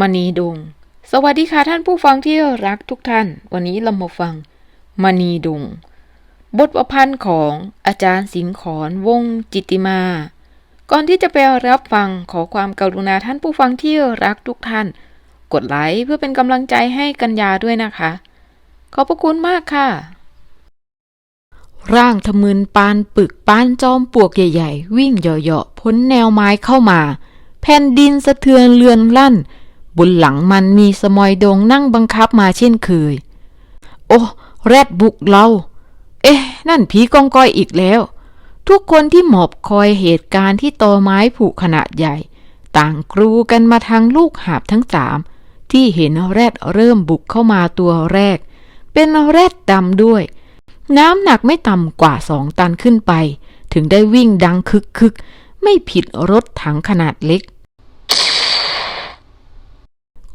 มณีดง สวัสดีค่ะท่านผู้ฟังที่รักทุกท่าน วันนี้เรามาฟังมณีดง บทประพันธ์ของอาจารย์สิงขอนวงศ์จิตติมา ก่อนที่จะไปรับฟังขอความกรุณาท่านผู้ฟังที่รักทุกท่าน กดไลค์เพื่อเป็นกำลังใจให้กัญญาด้วยนะคะ ขอบพระคุณมากค่ะ ร่างทะมึนปานปึกปานจอมปวกใหญ่ ๆ วิ่งเหยาะๆพ้นแนวไม้เข้ามาแผ่นดินสะเทือนเลือนลั่น บนหลังมันมีสมอยดงนั่งบังคับมาเช่นเคย โอ้แรดบุกเรา เอ๊ะ นั่นผีกองกอยอีกแล้ว ทุกคนที่หมอบคอยเหตุการณ์ที่ตอไม้ผุขนาดใหญ่ ต่างกรูกันมาทางลูกหาบทั้งสามที่เห็นแรดเริ่มบุกเข้ามาตัวแรก เป็นแรดดำด้วย น้ำหนักไม่ต่ำกว่าสองตันขึ้นไป ถึงได้วิ่งดังคึกคึก ไม่ผิดรถถังขนาดเล็ก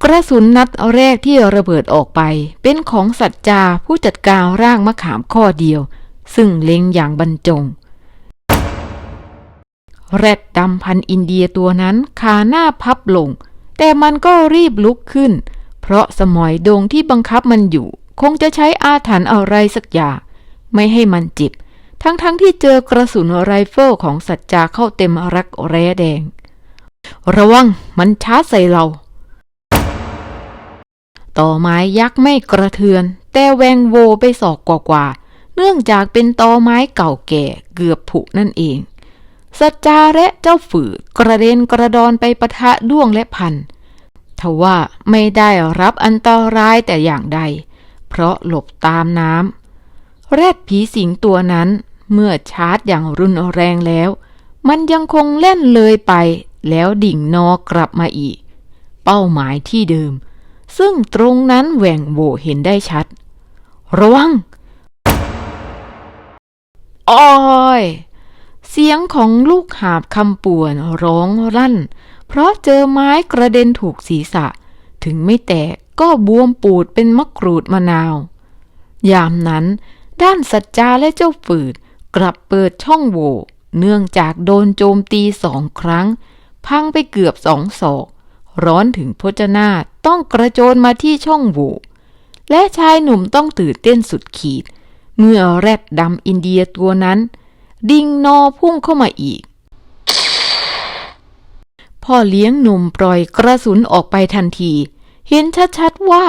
กระสุนนัดแรกที่ระเบิดออกไป เป็นของสัจจาผู้จัดการร่างมะขามข้อเดียว ซึ่งเล็งอย่างบรรจง แรดดำพันอินเดียตัวนั้นขาหน้าพับลง แต่มันก็รีบลุกขึ้น เพราะสมอยดงที่บังคับมันอยู่ คงจะใช้อาถรรพ์อะไรสักอย่างไม่ให้มันจ็บทั้งๆทที่เจอกระสุนไรเฟิลของสัจจาเข้าเต็มรักแร้แดง ระวังมันช้าใส่เรา ต่อไม้ยักษ์ไม่กระเทือน แต่แวงโวไปศอกกว่าๆเนื่องจากเป็นตอไม้เก่าแก่เกือบผุนั่นเอง สัจจาและเจ้าฝือกระเด็นกระดอนไปปะทะด้วงและพันทว่าไม่ได้รับอันตรายแต่อย่างใด เพราะหลบตามน้ำแรดผีสิงตัวนั้นเมื่อชาร์จอย่างรุนแรงแล้ว มันยังคงเล่นเลยไปแล้วดิ่งนอกลับมาอีก เป้าหมายที่เดิม ซึ่งตรงนั้นแหว่งโหวเห็นได้ชัด ระวังอ้อยเสียงของลูกหาบคำป่วนร้องรั่น เพราะเจอไม้กระเด็นถูกศีรษะ ถึงไม่แตกก็บวมปูดเป็นมะกรูดมะนาว ยามนั้นด้านสัจจาและเจ้าฝืดกลับเปิดช่องโหว่เนื่องจากโดนโจมตีสองครั้ง พังไปเกือบสองศอก ร้อนถึงพจนาต้องกระโจนมาที่ช่องโหว่และชายหนุ่มต้องตื่นเต้นสุดขีด เมื่อแรดดำอินเดียตัวนั้น ดิ่งนอพุ่งเข้ามาอีก พ่อเลี้ยงหนุ่มปล่อยกระสุนออกไปทันที เห็นชัดๆว่า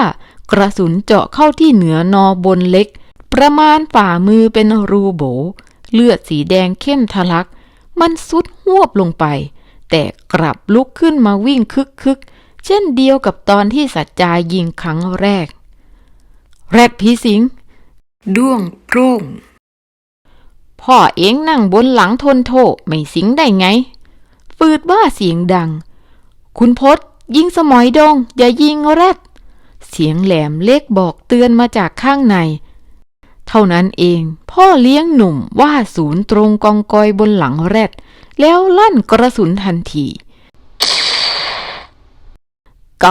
กระสุนเจาะเข้าที่เหนือนอบนเล็ก ประมาณฝ่ามือเป็นรูโบ เลือดสีแดงเข้มทะลัก มันสุดหวบลงไป แต่กลับลุกขึ้นมาวิ่งคึกคึกเช่นเดียวกับตอนที่สัจจายิงครั้งแรก แรดผีสิง ด้วงโพร่งพ่อเองนั่งบนหลังทนโทไม่สิงได้ไง ฟืดว่าเสียงดัง คุณพศยิงสมอยดง อย่ายิงแรด เสียงแหลมเล็กบอกเตือนมาจากข้างใน เท่านั้นเอง พ่อเลี้ยงหนุ่มว่าศูนย์ตรงกองกอยบนหลังแรด แล้วลั่นกระสุนทันทีไก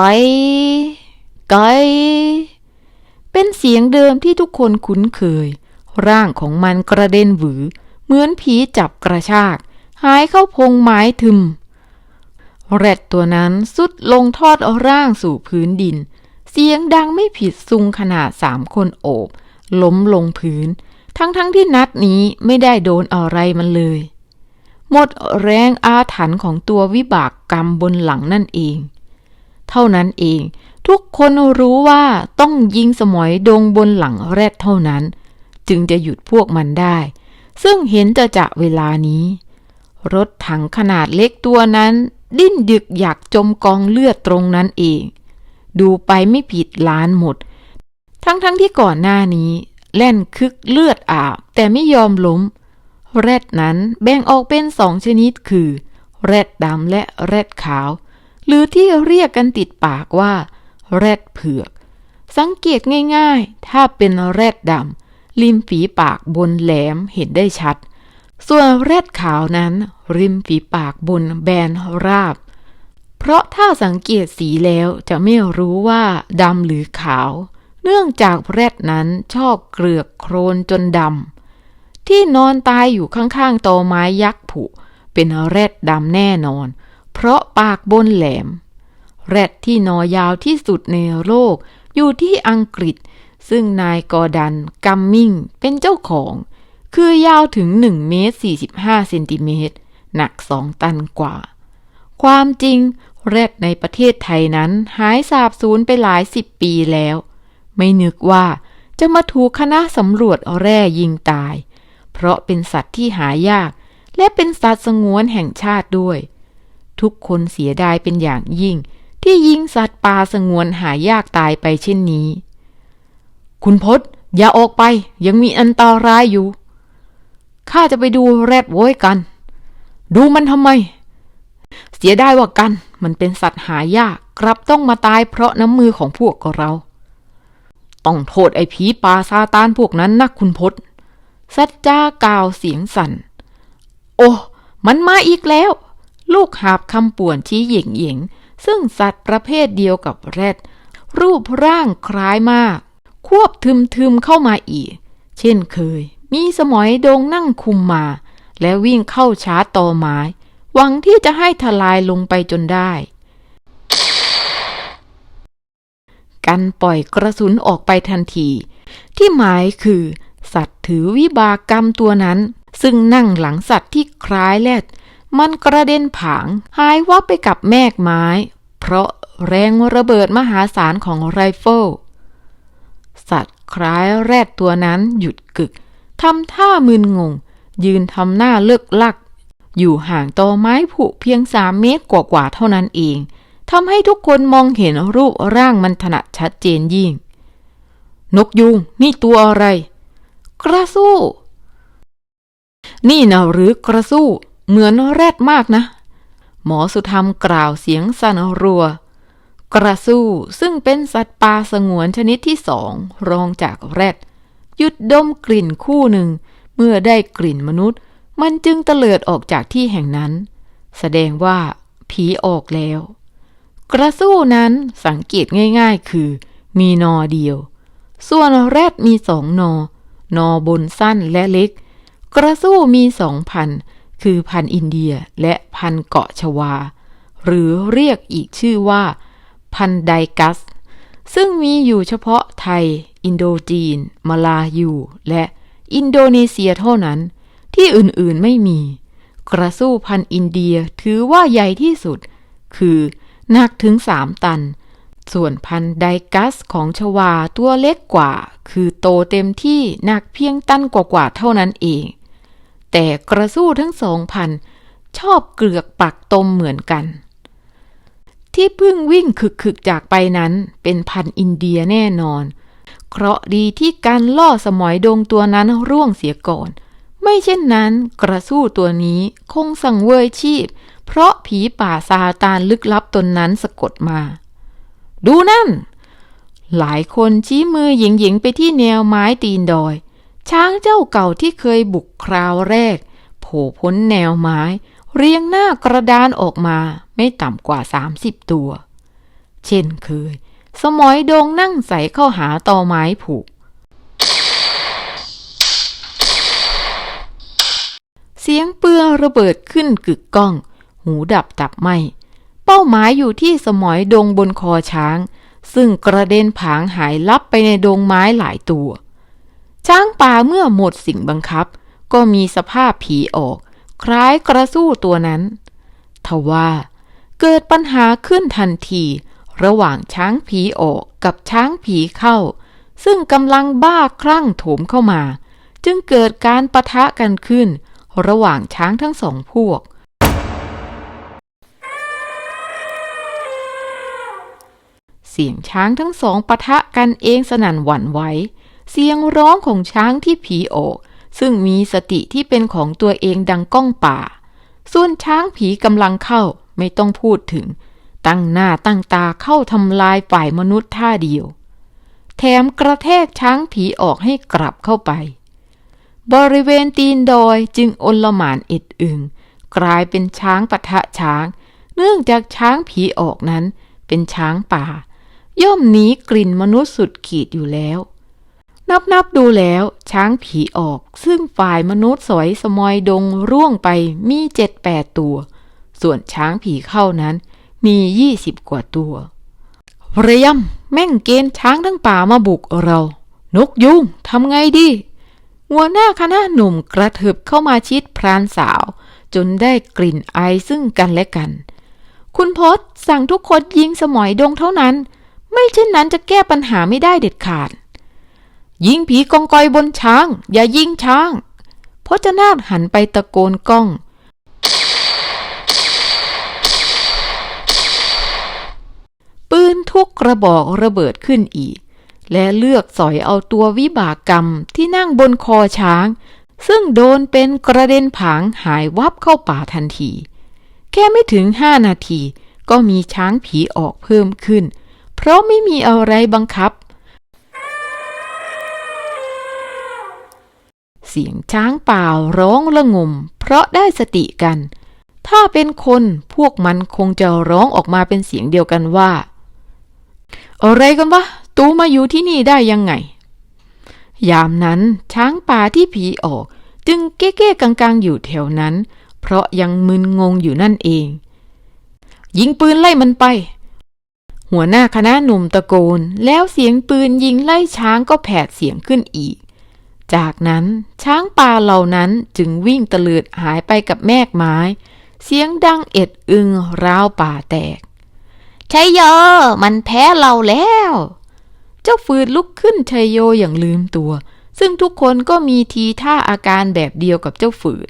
ไกเป็นเสียงเดิมที่ทุกคนคุ้นเคย ร่างของมันกระเด็นหวือ เหมือนผีจับกระชาก หายเข้าพงไม้ทึม แรดตัวนั้นสุดลงทอดร่างสู่พื้นดิน เสียงดังไม่ผิดซุงขนาดสามคนโอบ ล้มลงพื้น ทั้งๆทที่นัดนี้ไม่ได้โดนอะไรมันเลย หมดแรงอาถรรพ์ของตัววิบากกรรมบนหลังนั่นเอง เท่านั้นเอง ทุกคนรู้ว่าต้องยิงสมอยดงบนหลังแรดเท่านั้น จึงจะหยุดพวกมันได้ ซึ่งเห็นจะจะเวลานี้ รถถังขนาดเล็กตัวนั้น ดิ้นดึกอยากจมกองเลือดตรงนั้นเอง ดูไปไม่ผิดล้านหมด ทั้งๆทที่ก่อนหน้านี้ แล่นคึกเลือดอาบ แต่ไม่ยอมล้ม แรดนั้นแบ่งออกเป็นสองชนิดคือ แรดดำและแรดขาว หรือที่เรียกกันติดปากว่า แรดเผือก สังเกตง่ายๆ ถ้าเป็นแรดดำริมฝีปากบนแหลมเห็นได้ชัด ส่วนแรดขาวนั้น ริมฝีปากบนแบนราบ เพราะถ้าสังเกตสีแล้วจะไม่รู้ว่าดำหรือขาว เนื่องจากแรดนั้นชอบเกลือกโครนจนดำที่นอนตายอยู่ข้างๆตอไม้ยักษ์ผุ เป็นแรดดำแน่นอน เพราะปากบนแหลม แรดที่นอยาวที่สุดในโลก อยู่ที่อังกฤษ ซึ่งนายกอดันกัมมิงเป็นเจ้าของ คือยาวถึง1เมตร45เซนติเมตรหนัก2ตันกว่า ความจริงแรดในประเทศไทยนั้นหายสาบสูญไปหลายสิบปีแล้ว ไม่นึกว่าจะมาถูกคณะสำรวจแร่ยิงตาย เพราะเป็นสัตว์ที่หายาก และเป็นสัตว์สงวนแห่งชาติด้วย ทุกคนเสียดายเป็นอย่างยิ่ง ที่ยิงสัตว์ป่าสงวนหายากตายไปเช่นนี้ คุณพศอย่าออกไปยังมีอันตรายอยู่ ข้าจะไปดูแรดโว้ยกัน ดูมันทำไม เสียดายว่ากันมันเป็นสัตว์หายาก กลับต้องมาตายเพราะน้ำมือของพวกเรา ต้องโทษไอ้ผีป่าซาตานพวกนั้นนะคุณพศสัจจากล่าวเสียงสั่น โอ้มันมาอีกแล้ว ลูกหาบคำป่วนชี้หย่งหย่งซึ่งสัตว์ประเภทเดียวกับแรด รูปร่างคล้ายมาก ควบทึมทึมเข้ามาอีก เช่นเคย มีสมอยดงนั่งคุมมา และวิ่งเข้าชาร์จตอไม้ หวังที่จะให้ทลายลงไปจนได้ กันปล่อยกระสุนออกไปทันที ที่หมายคือ สัตว์ถือวิบากกรรมตัวนั้น ซึ่งนั่งหลังสัตว์ที่คล้ายแรดมันกระเด็นผางหายวับไปกับแมกไม้ เพราะแรงระเบิดมหาศาลของไรเฟิลสัตว์คล้ายแรดตัวนั้นหยุดกึกทำท่ามึนงง ยืนทำหน้าเลิกลัก อยู่ห่างตอไม้ผุเพียงสามเมตรกว่าๆเท่านั้นเอง ทำให้ทุกคนมองเห็นรูปร่างมันถนัดชัดเจนยิ่ง นกยูงนี่ตัวอะไร กระสู้ นี่นะหรือกระสู้เหมือนแรดมากนะ หมอสุธรรมกล่าวเสียงสั่นรัว กระสู้ซึ่งเป็นสัตว์ป่าสงวนชนิดที่สองรองจากแรดหยุดดมกลิ่นคู่หนึ่ง เมื่อได้กลิ่นมนุษย์ มันจึงเตลิดออกจากที่แห่งนั้น แสดงว่าผีออกแล้ว กระสู้นั้นสังเกตง่ายๆคือ มีนอเดียว ส่วนแรดมีสองนอ นอบนสั้นและเล็ก กระสู้มีสองพัน คือพันอินเดียและพันเกาะชวา หรือเรียกอีกชื่อว่า พันไดกัส ซึ่งมีอยู่เฉพาะไทย อินโดจีน มาลายูและอินโดนีเซียเท่านั้น ที่อื่นๆไม่มี กระสู้พันอินเดียถือว่าใหญ่ที่สุด คือ หนักถึงสามตัน ส่วนพันธุ์ไดกัสของชวาตัวเล็กกว่า คือโตเต็มที่หนักเพียงตันกว่าๆเท่านั้นเอง แต่กระสู้ทั้งสองพันชอบเกลือกปักตมเหมือนกัน ที่เพิ่งวิ่งคึกๆจากไปนั้นเป็นพันธุ์อินเดียแน่นอน เคราะห์ดีที่การล่อสมอยดงตัวนั้นร่วงเสียก่อน ไม่เช่นนั้นกระสู้ตัวนี้คงสังเวยชีพ เพราะผีป่าซาตานลึกลับตนนั้นสะกดมา ดูนั่น หลายคนชี้มือหยิงๆไปที่แนวไม้ตีนดอย ช้างเจ้าเก่าที่เคยบุกคราวแรก โผล่พ้นแนวไม้ เรียงหน้ากระดานออกมาไม่ต่ำกว่า 30 ตัว เช่นเคย สมอยโดงนั่งใส่เข้าหาตอไม้ผูกเสียงเปือระเบิดขึ้นกึกก้อง หูดับตับไหมเป้าหมายอยู่ที่สมอยดงบนคอช้าง ซึ่งกระเด็นผางหายลับไปในดงไม้หลายตัว ช้างป่าเมื่อหมดสิ่งบังคับ ก็มีสภาพผีออก คล้ายกระสู้ตัวนั้น ทว่า เกิดปัญหาขึ้นทันที ระหว่างช้างผีออกกับช้างผีเข้า ซึ่งกำลังบ้าคลั่งโถมเข้ามา จึงเกิดการปะทะกันขึ้น ระหว่างช้างทั้งสองพวก เสียงช้างทั้งสองปะทะกันเองสนั่นหวั่นไหว เสียงร้องของช้างที่ผีออกซึ่งมีสติที่เป็นของตัวเองดังก้องป่า ส่วนช้างผีกำลังเข้าไม่ต้องพูดถึง ตั้งหน้าตั้งตาเข้าทำลายฝ่ายมนุษย์ท่าเดียว แถมกระแทกช้างผีออกให้กลับเข้าไป บริเวณตีนดอยจึงอลหมานอิดอึง กลายเป็นช้างปะทะช้าง เนื่องจากช้างผีออกนั้นเป็นช้างป่า ย่อมหนีกลิ่นมนุษย์สุดขีดอยู่แล้ว นับนับดูแล้วช้างผีออก ซึ่งฝ่ายมนุษย์สอยสมอยดงร่วงไปมีเจ็ดแปดตัว ส่วนช้างผีเข้านั้นมียี่สิบกว่าตัวเรียมแม่งเกณฑ์ช้างทั้งป่ามาบุกเรา นกยุงทำไงดีหัวหน้าคณะหนุ่มกระเถิบเข้ามาชิดพรานสาว จนได้กลิ่นไอซึ่งกันและกัน คุณพศสั่งทุกคนยิงสมอยดงเท่านั้น ไม่เช่นนั้นจะแก้ปัญหาไม่ได้เด็ดขาด ยิงผีกองกอยบนช้าง อย่ายิงช้างพจนาถหันไปตะโกนก้อง ปืนทุกกระบอกระเบิดขึ้นอีก และเลือกสอยเอาตัววิบากกรรมที่นั่งบนคอช้าง ซึ่งโดนเป็นกระเด็นผางหายวับเข้าป่าทันที แค่ไม่ถึงห้านาทีก็มีช้างผีออกเพิ่มขึ้น เพราะไม่มีอะไรบังคับ เสียงช้างป่าร้องระงม เพราะได้สติกัน ถ้าเป็นคนพวกมันคงจะร้องออกมาเป็นเสียงเดียวกันว่า อะไรกันวะตูมาอยู่ที่นี่ได้ยังไง ยามนั้นช้างป่าที่ผีออก จึงเก้ๆกังๆอยู่แถวนั้น เพราะยังมึนงงอยู่นั่นเอง ยิงปืนไล่มันไป หัวหน้าคณะหนุ่มตะโกน แล้วเสียงปืนยิงไล่ช้างก็แผดเสียงขึ้นอีก จากนั้นช้างป่าเหล่านั้นจึงวิ่งตะเลิดหายไปกับแมกไม้ เสียงดังเอ็ดอึงราวป่าแตกใช่ยอมันแพ้เราแล้ว เจ้าฟืดลุกขึ้นชัยโยอย่างลืมตัว ซึ่งทุกคนก็มีทีท่าอาการแบบเดียวกับเจ้าฝืด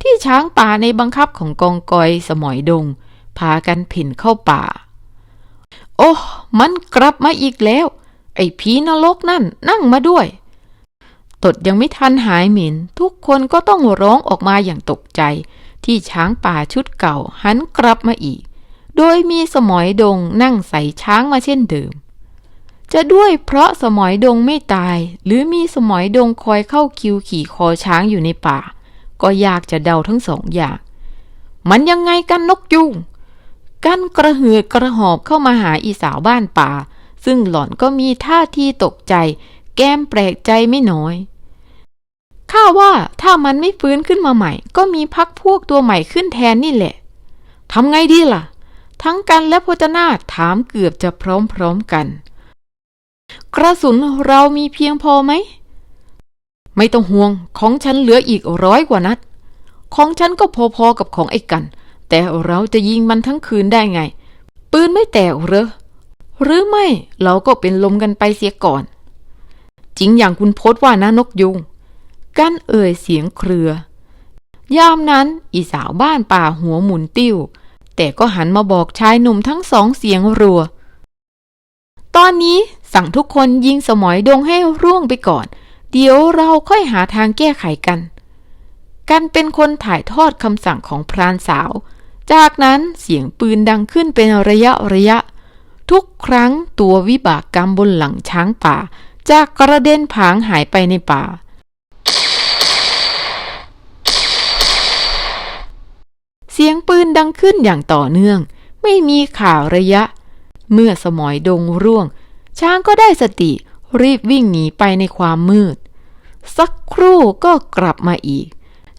ที่ช้างป่าในบังคับของกองกอยสมอยดง พากันผินเข้าป่า โอ้มันกลับมาอีกแล้ว ไอ้ผีนรกนั่นนั่งมาด้วย ตดยังไม่ทันหายเหม็น ทุกคนก็ต้องร้องออกมาอย่างตกใจ ที่ช้างป่าชุดเก่าหันกลับมาอีก โดยมีสมอยดงนั่งใส่ช้างมาเช่นเดิม จะด้วยเพราะสมอยดงไม่ตาย หรือมีสมอยดงคอยเข้าคิวขี่คอช้างอยู่ในป่า ก็ยากจะเดาทั้งสองอย่าง มันยังไงกันนกยุง กันกระหืดกระหอบเข้ามาหาอีสาวบ้านป่า ซึ่งหล่อนก็มีท่าทีตกใจ แก้มแปลกใจไม่น้อยข้าว่าถ้ามันไม่ฟื้นขึ้นมาใหม่ ก็มีพักพวกตัวใหม่ขึ้นแทนนี่แหละทำไงดีล่ะ ทั้งกันและพจนาถถามเกือบจะพร้อมๆกัน กระสุนเรามีเพียงพอไหม ไม่ต้องห่วงของฉันเหลืออีกร้อยกว่านัด ของฉันก็พอๆกับของไอ้กัน แต่เราจะยิงมันทั้งคืนได้ไง ปืนไม่แตกหรอหรือไม่เราก็เป็นลมกันไปเสียก่อน จริงอย่างคุณโพสว่านะนกยุง กั้นเอ่ยเสียงเครือ ยามนั้นอีสาวบ้านป่าหัวหมุนติ้ว แต่ก็หันมาบอกชายหนุ่มทั้งสองเสียงรัว ตอนนี้สั่งทุกคนยิงสมอยดงให้ร่วงไปก่อน เดี๋ยวเราค่อยหาทางแก้ไขกัน กันเป็นคนถ่ายทอดคำสั่งของพรานสาว จากนั้นเสียงปืนดังขึ้นเป็นระยะระยะ ทุกครั้งตัววิบากกรรมบนหลังช้างป่า จากกระเด็นผางหายไปในป่า เสียงปืนดังขึ้นอย่างต่อเนื่อง ไม่มีข่าวระยะ เมื่อสมอยดงร่วง ช้างก็ได้สติรีบวิ่งหนีไปในความมืด สักครู่ก็กลับมาอีก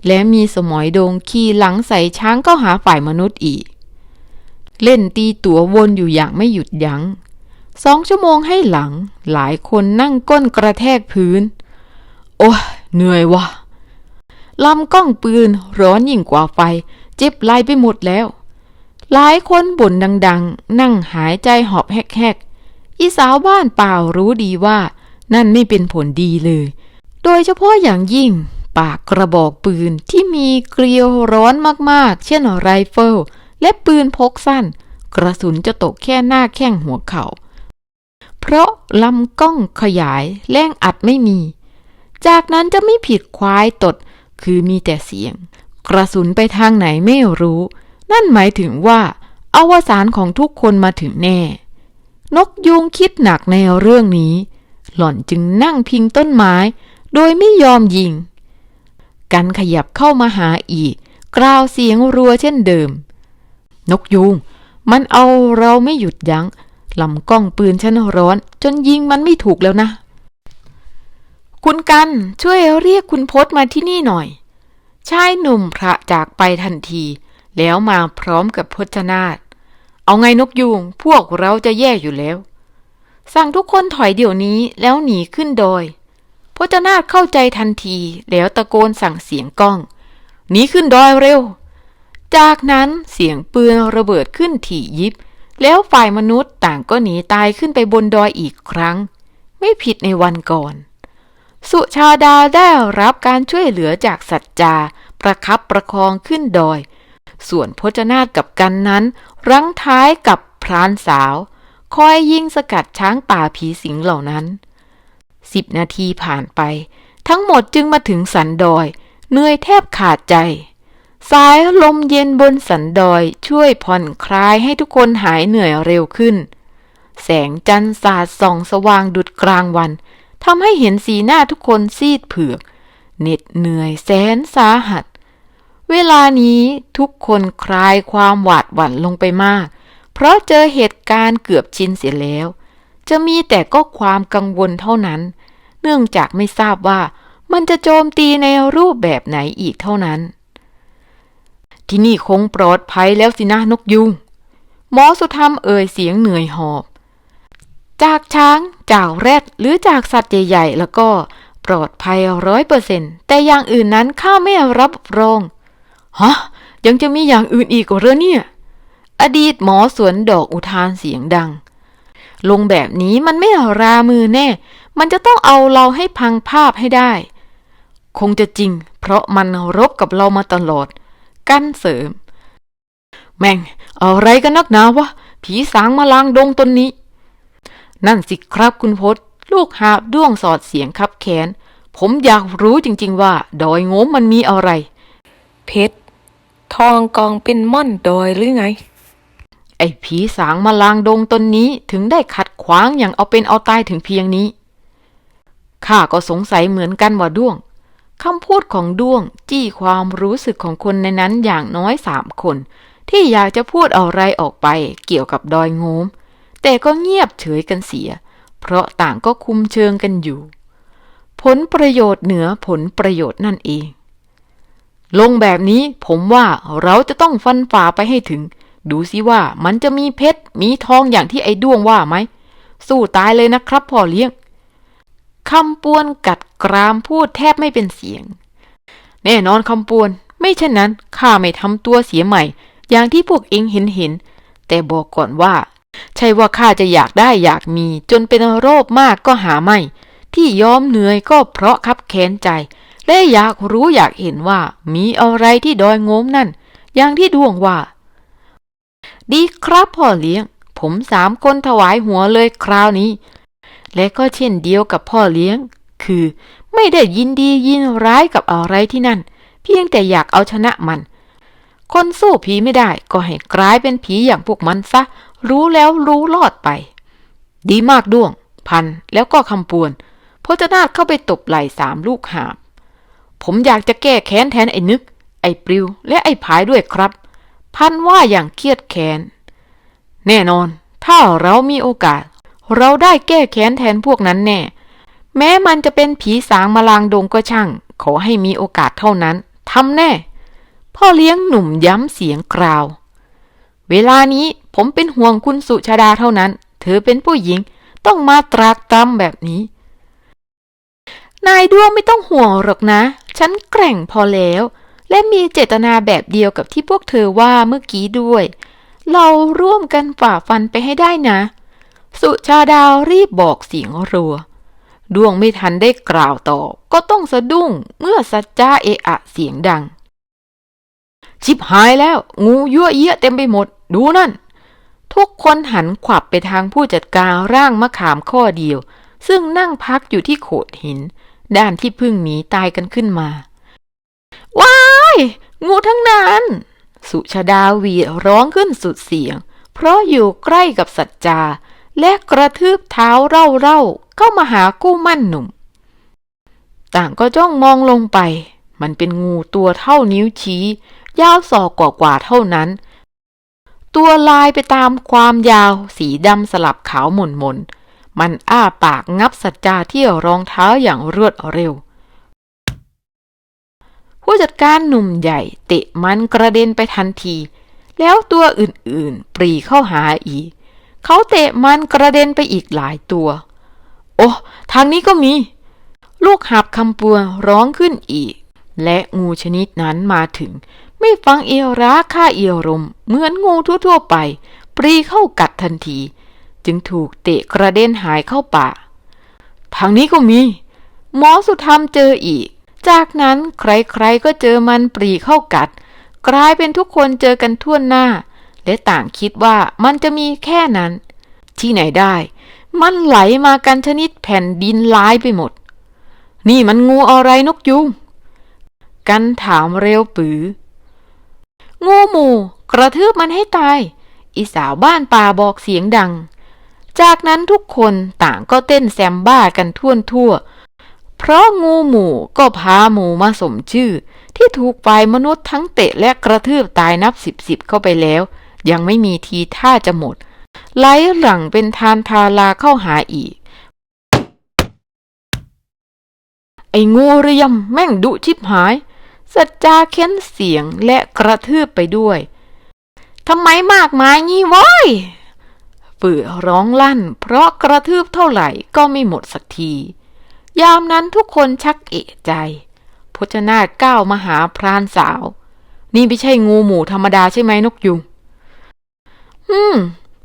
และมีสมอยดงขี่หลังใส่ช้างเข้าหาฝ่ายมนุษย์อีก เล่นตีตัววนอยู่อย่างไม่หยุดยัง้งสองชั่วโมงให้หลัง หลายคนนั่งก้นกระแทกพื้น โอ้เหนื่อยวะลำกล้องปืนร้อนยิ่งกว่าไฟ เจ็บไหลไปหมดแล้ว หลายคนบ่นดัง ๆ นั่งหายใจหอบแฮกๆ อีสาวบ้านเปล่ารู้ดีว่า นั่นไม่เป็นผลดีเลย โดยเฉพาะอย่างยิ่ง ปากกระบอกปืนที่มีเกลียวร้อนมากๆ เช่นไรเฟิลและปืนพกสั้น กระสุนจะตกแค่หน้าแข้งหัวเขา่า เพราะลำกล้องขยายแรงอัดไม่มี จากนั้นจะไม่ผิดควายตด คือมีแต่เสียง กระสุนไปทางไหนไม่รู้ นั่นหมายถึงว่า อวสานของทุกคนมาถึงแน่ นกยูงคิดหนักในเรื่องนี้ หล่อนจึงนั่งพิงต้นไม้ โดยไม่ยอมยิง กันขยับเข้ามาหาอีก กล่าวเสียงรัวเช่นเดิม นกยูง มันเอาเราไม่หยุดยัง้งลำกล้องปืนฉันร้อน จนยิงมันไม่ถูกแล้วนะ คุณกันช่วยเรียกคุณพศมาที่นี่หน่อย ชายหนุ่มพระจากไปทันที แล้วมาพร้อมกับพจนาถเอาไงนกยูง พวกเราจะแย่อยู่แล้ว สั่งทุกคนถอยเดี๋ยวนี้แล้วหนีขึ้นดอย พจนาถเข้าใจทันที แล้วตะโกนสั่งเสียงก้องหนีขึ้นดอยเร็ว จากนั้นเสียงปืนระเบิดขึ้นถี่ยิบ แล้วฝ่ายมนุษย์ต่างก็หนีตายขึ้นไปบนดอยอีกครั้ง ไม่ผิดในวันก่อน สุชาดาได้รับการช่วยเหลือจากสัจจา ประคับประคองขึ้นดอย ส่วนพจนาถกับกันนั้น รั้งท้ายกับพรานสาว คอยยิงสกัดช้างป่าผีสิงเหล่านั้น สิบนาทีผ่านไป ทั้งหมดจึงมาถึงสันดอย เหนื่อยแทบขาดใจ สายลมเย็นบนสันดอยช่วยผ่อนคลายให้ทุกคนหายเหนื่อยเร็วขึ้น แสงจันทร์สาดส่องสว่างดุดกลางวันทำให้เห็นสีหน้าทุกคนซีดเผือกเหน็ดเหนื่อยแสนสาหัส เวลานี้ทุกคนคลายความหวาดหวั่นลงไปมาก เพราะเจอเหตุการณ์เกือบชินเสียแล้ว จะมีแต่ก็ความกังวลเท่านั้น เนื่องจากไม่ทราบว่ามันจะโจมตีในรูปแบบไหนอีกเท่านั้น ที่นี่คงปลอดภัยแล้วสินะนกยุง หมอสุธรรมเอ่ยเสียงเหนื่อยหอบ จากช้าง จากแรดหรือจากสัตว์ใหญ่ๆ แล้วก็ปลอดภัยร้อยเปอร์เซ็นแต่อย่างอื่นนั้นข้าไม่รับรอง ฮะ ยังจะมีอย่างอื่นอีกเหรอเนี่ย อดีตหมอสวนดอกอุทานเสียงดัง ลงแบบนี้มันไม่รามือแน่ มันจะต้องเอาเราให้พังภาพให้ได้ คงจะจริง เพราะมันรบกับเรามาตลอด กั้นเสริม แม่ง อะไรกันนักหนาวะ ผีสางมาลางดงตนนี้ นั่นสิครับคุณพศลูกหาบด้วงสอดเสียงคับแขน ผมอยากรู้จริง ๆ ว่า ดอยโงมมันมีอะไร เพชรทองกองเป็นม่อนดอยหรือไง ไอ้ผีสางมาลางดงตนนี้ถึงได้ขัดขวางอย่างเอาเป็นเอาตายถึงเพียงนี้ ข้าก็สงสัยเหมือนกันว่าด้วงคำพูดของด้วงจี้ความรู้สึกของคนในนั้นอย่างน้อยสามคน ที่อยากจะพูดอะไรออกไปเกี่ยวกับดอยงมแต่ก็เงียบเฉยกันเสีย เพราะต่างก็คุมเชิงกันอยู่ ผลประโยชน์เหนือผลประโยชน์นั่นเอง ลงแบบนี้ผมว่าเราจะต้องฟันฝ่าไปให้ถึง ดูสิว่ามันจะมีเพชรมีทองอย่างที่ไอ้ด้วงว่าไหม สู้ตายเลยนะครับพ่อเลี้ยง คำปวนกัดกรามพูดแทบไม่เป็นเสียง แน่นอนคำปวน ไม่เช่นนั้นข้าไม่ทำตัวเสียใหม่ อย่างที่พวกเองเห็นเห็น แต่บอกก่อนว่า ใช่ว่าข้าจะอยากได้อยากมี จนเป็นโรคมากก็หาไม่ ที่ยอมเหนื่อยก็เพราะคับแค้นใจ และอยากรู้อยากเห็นว่า มีอะไรที่ดอยงมนั่น อย่างที่ดวงว่า ดีครับพ่อเลี้ยง ผมสามคนถวายหัวเลยคราวนี้ และก็เช่นเดียวกับพ่อเลี้ยง คือไม่ได้ยินดียินร้ายกับอะไรที่นั่น เพียงแต่อยากเอาชนะมัน คนสู้ผีไม่ได้ก็ให้กลายเป็นผีอย่างพวกมันซะ รู้แล้วรู้รอดไป ดีมากด้วง พันแล้วก็คำปวนพจนาถเข้าไปตบไหล่สามลูกหาบ ผมอยากจะแก้แค้นแทนไอ้นึก ไอ้ปลิว และไอ้ผายด้วยครับ พันว่าอย่างเครียดแค้น แน่นอน ถ้าเรามีโอกาส เราได้แก้แค้นแทนพวกนั้นแน่ แม้มันจะเป็นผีสางมาลางดงก็ช่าง ขอให้มีโอกาสเท่านั้นทำแน่ พ่อเลี้ยงหนุ่มย้ำเสียงกล่าว เวลานี้ผมเป็นห่วงคุณสุชาดาเท่านั้น เธอเป็นผู้หญิงต้องมาตรากตรำแบบนี้ นายด้วงไม่ต้องห่วงหรอกนะ ฉันแกร่งพอแล้ว และมีเจตนาแบบเดียวกับที่พวกเธอว่าเมื่อกี้ด้วย เราร่วมกันฝ่าฟันไปให้ได้นะ สุชาดารีบบอกเสียงรัว ดวงไม่ทันได้กล่าวต่อ ก็ต้องสะดุ้งเมื่อสัจจาเอะอะเสียงดัง ชิบหายแล้ว งูยั่วเยี่ยเต็มไปหมด ดูนั่น ทุกคนหันขวับไปทางผู้จัดการร่างมะขามข้อเดียว ซึ่งนั่งพักอยู่ที่โขดหิน ด้านที่เพึ่งหนีตายกันขึ้นมา ว้าย งูทั้งนั้น สุชาดาวีร้องขึ้นสุดเสียง เพราะอยู่ใกล้กับสัจจา และกระทืบเท้าเร่าเร่าๆเข้ามาหากู้มั่นหนุ่ม ต่างก็จ้องมองลงไป มันเป็นงูตัวเท่านิ้วชี้ ยาวศอกกว่าๆเท่านั้น ตัวลายไปตามความยาวสีดำสลับขาวหม่นมนๆมันอ้าปากงับสัจจาที่รองเท้าอย่างรวดเร็ว ผู้จัดการหนุ่มใหญ่เตะมันกระเด็นไปทันที แล้วตัวอื่นๆ ปรีเข้าหาอีก เขาเตะมันกระเด็นไปอีกหลายตัว โอ้ทางนี้ก็มี ลูกหับคำปัวร้องขึ้นอีก และงูชนิดนั้นมาถึง ไม่ฟังเอวร้าค่าเอียวรม เหมือนงูทั่วๆไป ปรีเข้ากัดทันที จึงถูกเตะกระเด็นหายเข้าป่า ทางนี้ก็มี หมอสุธรรมเจออีก จากนั้นใครๆก็เจอมันปรีเข้ากัด กลายเป็นทุกคนเจอกันทั่วหน้า และต่างคิดว่ามันจะมีแค่นั้น ที่ไหนได้ มันไหลมากันชนิดแผ่นดินลายไปหมด นี่มันงูอะไรนกยุง กันถามเร็วปือ งูหมูกระทืบมันให้ตาย อีสาวบ้านป่าบอกเสียงดัง จากนั้นทุกคนต่างก็เต้นแซมบ้ากันทั่วทั่วเพราะงูหมู่ก็พาหมูมาสมชื่อ ที่ถูกฝ่ายมนุษย์ทั้งเตะและกระทืบตายนับสิบสิบเข้าไปแล้ว ยังไม่มีทีท่าจะหมด ไหลหลังเป็นทานทาลาเข้าหาอีก ไอ้งูเรียมแม่งดุชิบหาย สัจจาเค้นเสียงและกระทืบไปด้วยทำไมมากมายงี้ว้ยฝื่อร้องลั่น เพราะกระทืบเท่าไหร่ก็ไม่หมดสักที ยามนั้นทุกคนชักเอะใจ พจนาก้าวมาหาพรานสาว นี่ไม่ใช่งูหมูธรรมดาใช่ไหมนกยุง อืม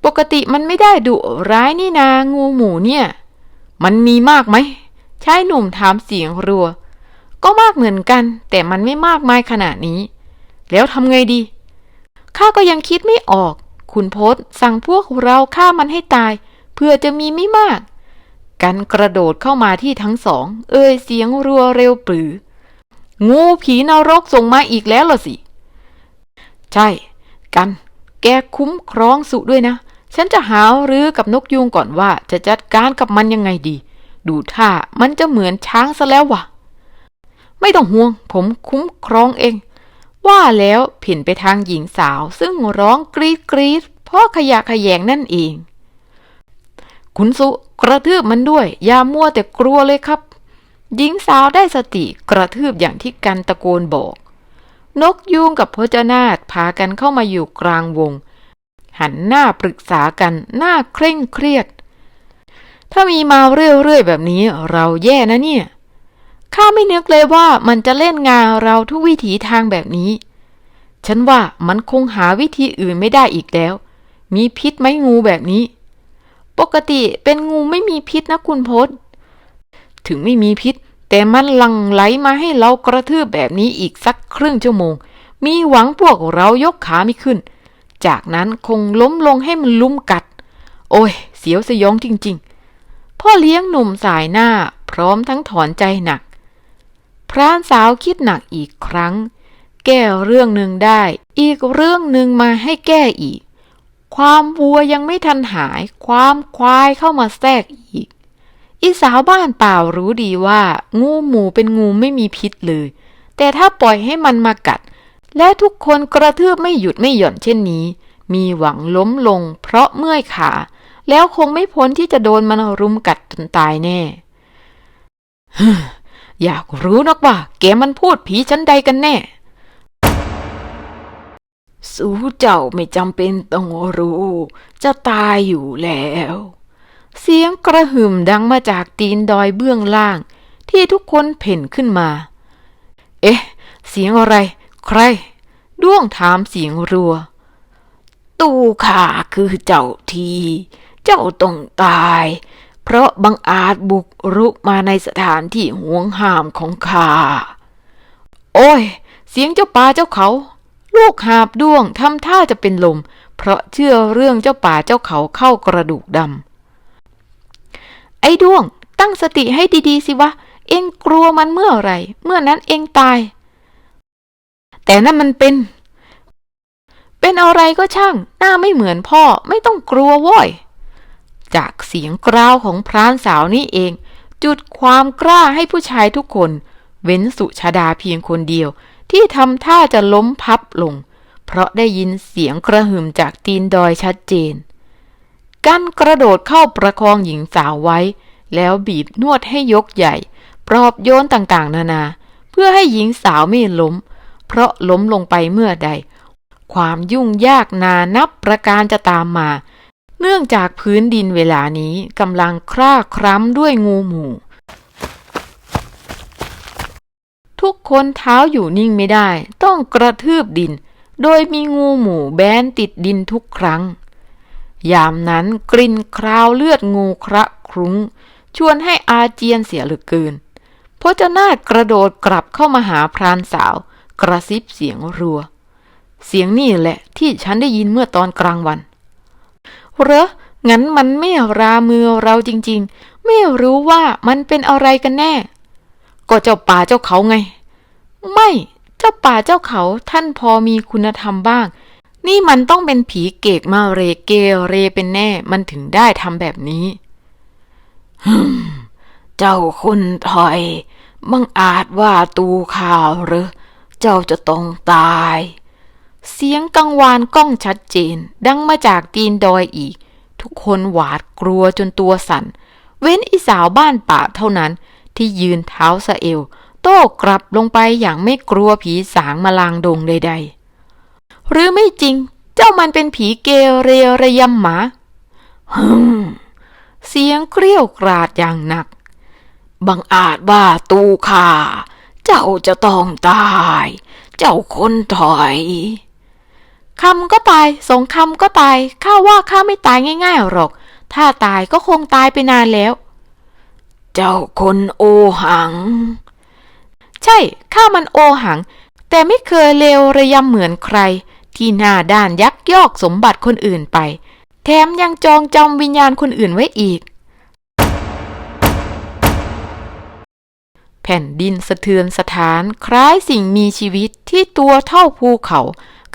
ปกติมันไม่ได้ดุร้ายนี่นา งูหมูเนี่ย มันมีมากไหม ชายหนุ่มถามเสียงรัว ก็มากเหมือนกัน แต่มันไม่มากมายขนาดนี้ แล้วทำไงดี ข้าก็ยังคิดไม่ออก คุณพศสั่งพวกเราฆ่ามันให้ตาย เพื่อจะมีไม่มาก กันกระโดดเข้ามาที่ทั้งสอง เอ่ยเสียงรัวเร็วปรือ งูผีนรกส่งมาอีกแล้วล่ะสิ ใช่ กัน แกคุ้มครองสุด้วยนะ ฉันจะหารือกับนกยูงก่อนว่าจะจัดการกับมันยังไงดี ดูท่ามันจะเหมือนช้างซะแล้ววะไม่ต้องห่วง ผมคุ้มครองเอง ว่าแล้วเผินไปทางหญิงสาว ซึ่งร้องกรีดกรีดเพราะขยะขยงนั่นเอง คุณสุกระทืบมันด้วย อย่ามัวแต่กลัวเลยครับ หญิงสาวได้สติกระทืบอย่างที่กันตะโกนบอก นกยูงกับพจนาถพากันเข้ามาอยู่กลางวง หันหน้าปรึกษากันหน้าเคร่งเครียด ถ้ามีมาเรื่อยๆแบบนี้เราแย่นะเนี่ย ข้าไม่นึกเลยว่ามันจะเล่นงานเราทุกวิถีทางแบบนี้ ฉันว่ามันคงหาวิธีอื่นไม่ได้อีกแล้ว มีพิษไหมงูแบบนี้ ปกติเป็นงูไม่มีพิษนะคุณพศถึงไม่มีพิษ แต่มันหลังไหลมาให้เรากระทืบแบบนี้อีกสักครึ่งชั่วโมง มีหวังพวกเรายกขาไม่ขึ้น จากนั้นคงล้มลงให้มันลุมกัด โอ้ย เสียวสยองจริง ๆ พ่อเลี้ยงหนุ่มสายหน้าพร้อมทั้งถอนใจหนัก พรานสาวคิดหนักอีกครั้ง แก้เรื่องหนึ่งได้ อีกเรื่องหนึ่งมาให้แก้อีก ความวัวยังไม่ทันหาย ความควายเข้ามาแทรกอีก อีสาวบ้านเปล่ารู้ดีว่า งูหมูเป็นงูไม่มีพิษเลย แต่ถ้าปล่อยให้มันมากัด และทุกคนกระทืบไม่หยุดไม่หย่อนเช่นนี้ มีหวังล้มลง เพราะเมื่อยขา แล้วคงไม่พ้นที่จะโดนมันรุมกัดจนตายแน่อยากรู้นักว่า แกมันพูดผีชั้นใดกันแน่ สู้เจ้าไม่จำเป็นต้องรู้ จะตายอยู่แล้ว เสียงกระหึ่มดังมาจากตีนดอยเบื้องล่าง ที่ทุกคนเพ่นขึ้นมา เอ๊ะ เสียงอะไร ใคร ด้วงถามเสียงรัว ตู้ข้าคือเจ้าที เจ้าต้องตาย เพราะบังอาจบุกรุกมาในสถานที่ห่วงห้ามของข้า โอ้ย เสียงเจ้าป่าเจ้าเขา ลูกหาบด้วงทำท่าจะเป็นลม เพราะเชื่อเรื่องเจ้าป่าเจ้าเขาเข้ากระดูกดำ ไอ้ดวง ตั้งสติให้ดีๆสิวะ เองกลัวมันเมื่อไหรเมื่อนั้นเองตาย แต่นั่นมันเป็น เป็นอะไรก็ช่าง หน้าไม่เหมือนพ่อ ไม่ต้องกลัวว้ยจากเสียงกราวของพรานสาวนี่เอง จุดความกล้าให้ผู้ชายทุกคน เว้นสุชาดาเพียงคนเดียว ที่ทำท่าจะล้มพับลง เพราะได้ยินเสียงกระหึ่มจากตีนดอยชัดเจน กันกระโดดเข้าประคองหญิงสาวไว้ แล้วบีบนวดให้ยกใหญ่ ปลอบโยนต่างๆ นานา เพื่อให้หญิงสาวไม่ล้ม เพราะล้มลงไปเมื่อใด ความยุ่งยากนานับประการจะตามมา เนื่องจากพื้นดินเวลานี้กำลังคร่าคร้ำด้วยงูหมู่ ทุกคนเท้าอยู่นิ่งไม่ได้ ต้องกระทืบดิน โดยมีงูหมู่แบนติดดินทุกครั้ง ยามนั้นกลิ่นคราวเลือดงูคระครุ้ง ชวนให้อาเจียนเสียเหลือเกินพจนากระโดดกลับเข้ามาหาพรานสาว กระซิบเสียงรัว เสียงนี่แหละที่ฉันได้ยินเมื่อตอนกลางวันเหรองั้นมันไม่รามือเราจริงๆ ไม่รู้ว่ามันเป็นอะไรกันแน่ ก็เจ้าป่าเจ้าเขาไง ไม่ เจ้าป่าเจ้าเขาท่านพอมีคุณธรรมบ้าง นี่มันต้องเป็นผีเกกมาเรเกเรเป็นแน่ มันถึงได้ทำแบบนี้เจ้าคุณถอย บังอาจว่าตูข่าวหรือ เจ้าจะต้องตาย เสียงกังวานก้องชัดเจน ดังมาจากตีนดอยอีก ทุกคนหวาดกลัวจนตัวสั่น เว้นอีสาวบ้านป่าเท่านั้น ที่ยืนเท้าสะเอว โต้กลับลงไปอย่างไม่กลัวผีสางมาลางดงใดๆ หรือไม่จริง เจ้ามันเป็นผีเกเรระยำหมาฮึมเสียงเกรี้ยวกราดอย่างหนัก บังอาจว่าตูข่า เจ้าจะต้องตาย เจ้าคนถอยคำก็ตายสงคำก็ตายข้าว่าข้าไม่ตายง่ายๆหรอก ถ้าตายก็คงตายไปนานแล้ว เจ้าคนโอหัง ใช่ข้ามันโอหัง แต่ไม่เคยเลวระยำเหมือนใคร ที่หน้าด้านยักยอกสมบัติคนอื่นไป แถมยังจองจำวิญญาณคนอื่นไว้อีก แผ่นดินสะเทือนสถานคล้ายสิ่งมีชีวิตที่ตัวเท่าภูเขา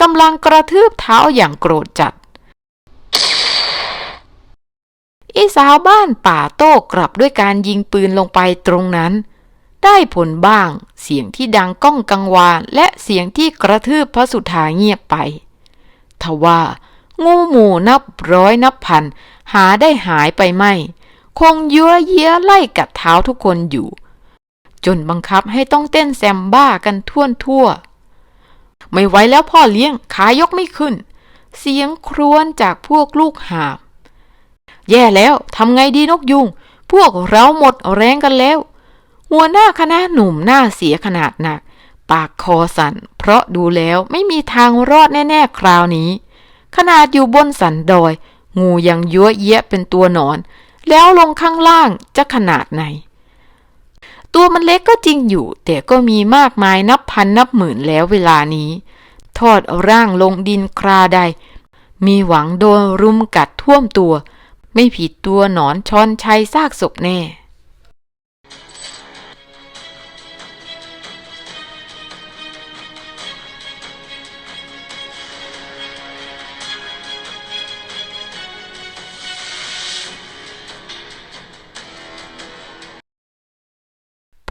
กำลังกระทืบเท้าอย่างโกรธจัด อีสาวบ้านป่าโต้กลับด้วยการยิงปืนลงไปตรงนั้น ได้ผลบ้าง เสียงที่ดังก้องกังวาน และเสียงที่กระทืบพระสุธาเงียบไป ทว่างูหมู่นับร้อยนับพัน หาได้หายไปไม่ คงยั่วเยี้ยไล่กัดเท้าทุกคนอยู่ จนบังคับให้ต้องเต้นแซมบ้ากันทั่วทั่ว ไม่ไหวแล้วพ่อเลี้ยงขายกไม่ขึ้น เสียงครวญจากพวกลูกหาบ แย่แล้วทำไงดีนกยุง พวกเราหมดแรงกันแล้ว หัวหน้าคณะหนุ่มหน้าเสียขนาดหนัก ปากคอสั่น เพราะดูแล้วไม่มีทางรอดแน่ๆคราวนี้ ขนาดอยู่บนสันดอย งูยังยั่วเยี้ยเป็นตัวหนอน แล้วลงข้างล่างจะขนาดไหน ตัวมันเล็กก็จริงอยู่ แต่ก็มีมากมายนับพันนับหมื่นแล้วเวลานี้ ทอดร่างลงดินคราใด มีหวังโดนรุมกัดท่วมตัว ไม่ผิดตัวหนอนช้อนชัยซากศพแน่